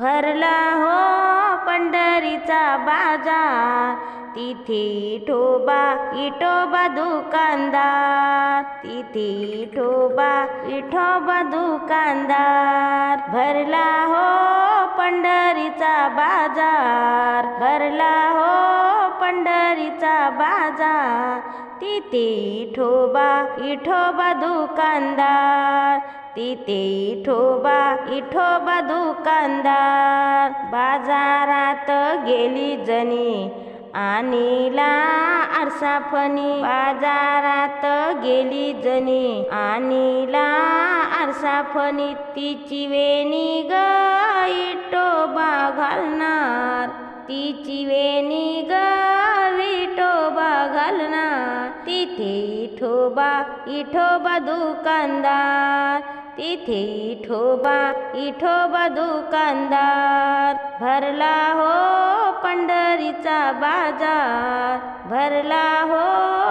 भरला हो पंढरीचा बाजार. तिथे ठोबा इठोबा दुकानदार. तिथे ठोबा इठोबा दुकानदार. भरला हो पंढरीचा बाजार. भरला बाजा बाजार तिथे ठोबा इठोबा दुकानदार. तिथे इठोबा इठोबा दुकानदार. बाजारात गेली जणी आणीला आरसाफणी. बाजारात गेली जणी आणीला आरसाफणी. तिची वेणी ग इटोबा घालणार. तिची वेणी ग तिथे ठोबा इठोबा दुकानदार. तिथे ठोबा इठोबा दुकानदार. भरला हो पंढरीचा बाजार. भरला हो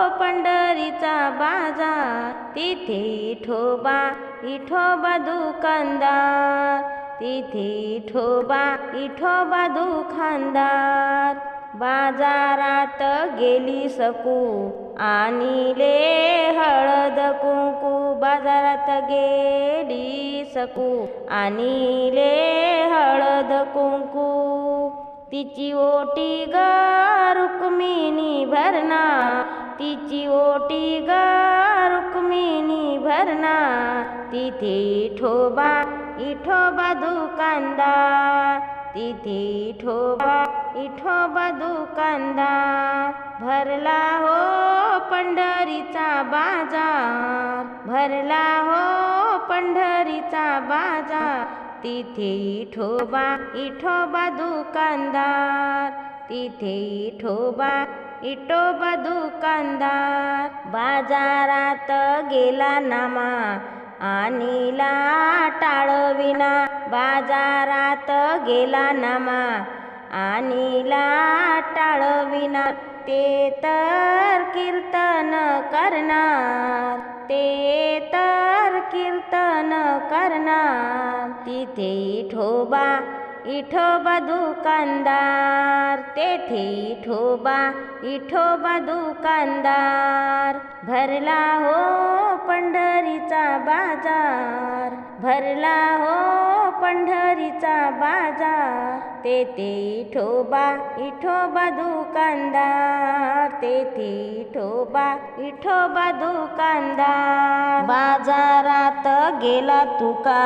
पंढरीचा बाजार. तिथे ठोबा इठोबा दुकानदार. तिथे ठोबा इठोबा दुकानदार. बाजारात गेली सकू आणिले हळद कुंकू बाजारात गेली सकू आणिले हळद कुंकू. तिची ओटी ग रुक्मिणी भरणा. तिची ओटी ग रुक्मिणी भरणा. तिथे इठोबा इठोबा दुकानदार. तिथे इठोबा इठोबा दुकानदार भरला हो पंढरीचा बाजार भरला हो पंढरीचा बाजार. तिथे इठोबा इठोबा दुकानदार तिथे इठोबा इटोबा दुकानदार. बाजारात गेला नामा आणिला टाळ विना बाजारात गेला नामा. आणि टाळविना ते तर कीर्तन करणार. ते तर कीर्तन करणार. तिथे ठोबा इठोबा दुकानदार तेथे इठोबा इठोबा दुकानदार. भरला हो पंढरीचा बाजार भरला हो पंढरीचा बाजार. तेथे इठोबा इठोबा दुकानदार तेथे इठोबा इठोबा दुकानदार. बाजारात गेला तुका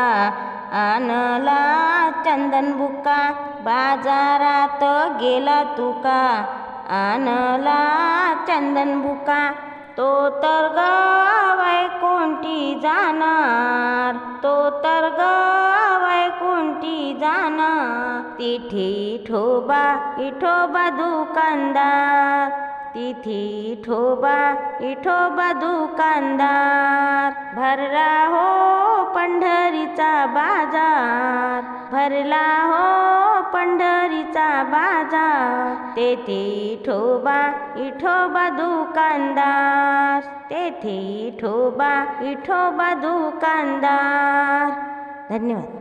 आणला चंदन बुका बाजारात गेला तुका. आणला चंदन बुका तो तर गवय कोणती जाणार? तो तर गवय कोणती जाणार? तिथे ठोबा इठोबा दुकानदार. तिथी इठोबा इठोबा दुकानदार. भरला हो पंढरीचा बाजार. भरला हो पंढरीचा बाजार. तेथे इठोबा इठोबा दुकानदार. तेथे इठोबा इठोबा दुकानदार. धन्यवाद.